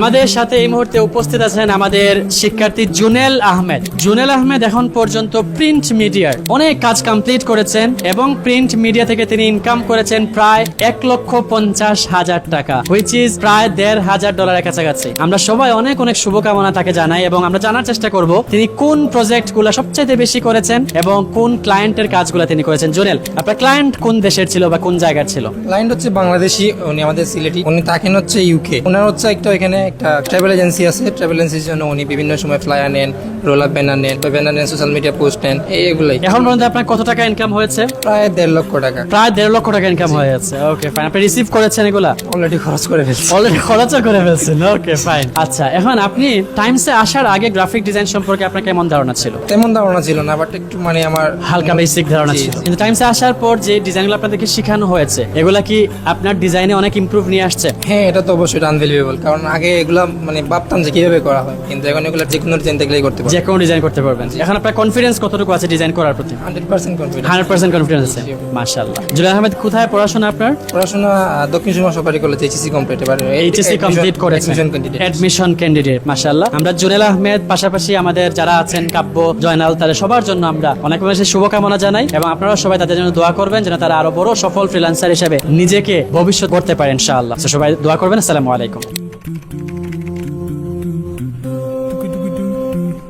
আমাদের সাথে এই মুহূর্তে উপস্থিত আছেন আমাদের শিক্ষার্থী জুনেল আহমেদ। জুনেল আহমেদ এখন পর্যন্ত প্রিন্ট মিডিয়ার অনেক কাজ কমপ্লিট করেছেন এবং প্রিন্ট মিডিয়া থেকে তিনি ইনকাম করেছেন প্রায় এক লক্ষ পঞ্চাশ হাজার টাকা হুইচ ইজ প্রায় দেড় হাজার ডলারের কাছাকাছি। আমরা সবাই অনেক অনেক শুভকামনা তাকে জানাই এবং আমরা জানার চেষ্টা করব তিনি কোন প্রজেক্টগুলা সবচাইতে বেশি করেছেন এবং কোন ক্লায়েন্টের কাজগুলো তিনি করেছেন। জুনেল, আপনার ক্লায়েন্ট কোন দেশের ছিল বা কোন জায়গার ছিল? ক্লায়েন্ট হচ্ছে বাংলাদেশি, উনি আমাদের সিলেটি, উনি থাকেন হচ্ছে ইউকে ওনার হচ্ছে একটা এখানে একটা ট্রাভেল এজেন্সি আছে। ট্রাভেল এজেন্সির জন্য উনি বিভিন্ন সময় ফ্লায়ার নেন রোল আপ ব্যানার নেন ব্যানার নেন সোশ্যাল মিডিয়া পোস্ট নেন এই- এগুলাই। এখন পর্যন্ত আপনার কত টাকা ইনকাম হয়েছে? প্রায় দেড় লক্ষ টাকা। প্রায় দেড় লক্ষ টাকা ইনকাম হয়ে যাচ্ছে। ওকে ফাইন আপনি রিসিভ করেছেন এগুলা? অলরেডি খরচ করে ফেলছি। অলরেডি খরচও করে ফেলছেন। ওকে ফাইন আচ্ছা এখন আপনি টাইমসে আসার আগে গ্রাফিক ডিজাইন সম্পর্কে আপনার কেমন ধারণা ছিল? তেমন ধারণা ছিল না বাট একটু মানে আমার হালকা বেসিক ধারণা ছিল। কিন্তু টাইমসে আসার পর যে ডিজাইনগুলো আপনাদেরকে শেখানো হয়েছে এগুলা কি আপনার ডিজাইনে অনেক ইমপ্রুভ নিয়ে আসছে? হ্যাঁ এটা তো অবশ্যই আনভেলিউবল কারণ আগে এগুলা মানে ভাবতাম যে কীভাবে করা হয়। কিন্তু এখন এগুলো যে কোনো ডিজাইন দেখলেই করতে পারি যে কোনো ডিজাইন করতে পারবেন। এখন আপনার কনফিডেন্স কতটুকু আছে ডিজাইন করার প্রতি? Hundred percent confidence hundred percent confidence আছে। জি। মাশাল্লাহ জুলাই আহমেদ কোথায় পড়াশোনা আপনার? পড়াশোনা দক্ষিণ সুরমা সরকারি কলেজ এইচএসসি কমপ্লিট এবার এইচএসসি কমপ্লিট করেছেন এডমিশন ক্যান্ডিডেট অ্যাডমিশন ক্যান্ডিডেট মাশাআল্লাহ। আমরা জুনেল আহমেদ পাশাপাশি আমাদের যারা আছেন কাব্য জয়নাল তাদের সবার জন্য আমরা অনেক বেশি শুভকামনা জানাই এবং আপনারা সবাই তাদের জন্য দোয়া করবেন যেন তারা আরও বড় সফল ফ্রিল্যান্সার হিসেবে নিজেকে ভবিষ্যৎ করতে পারেন ইনশাআল্লাহ। সবাই দোয়া করবেন। আসসালামু আলাইকুম।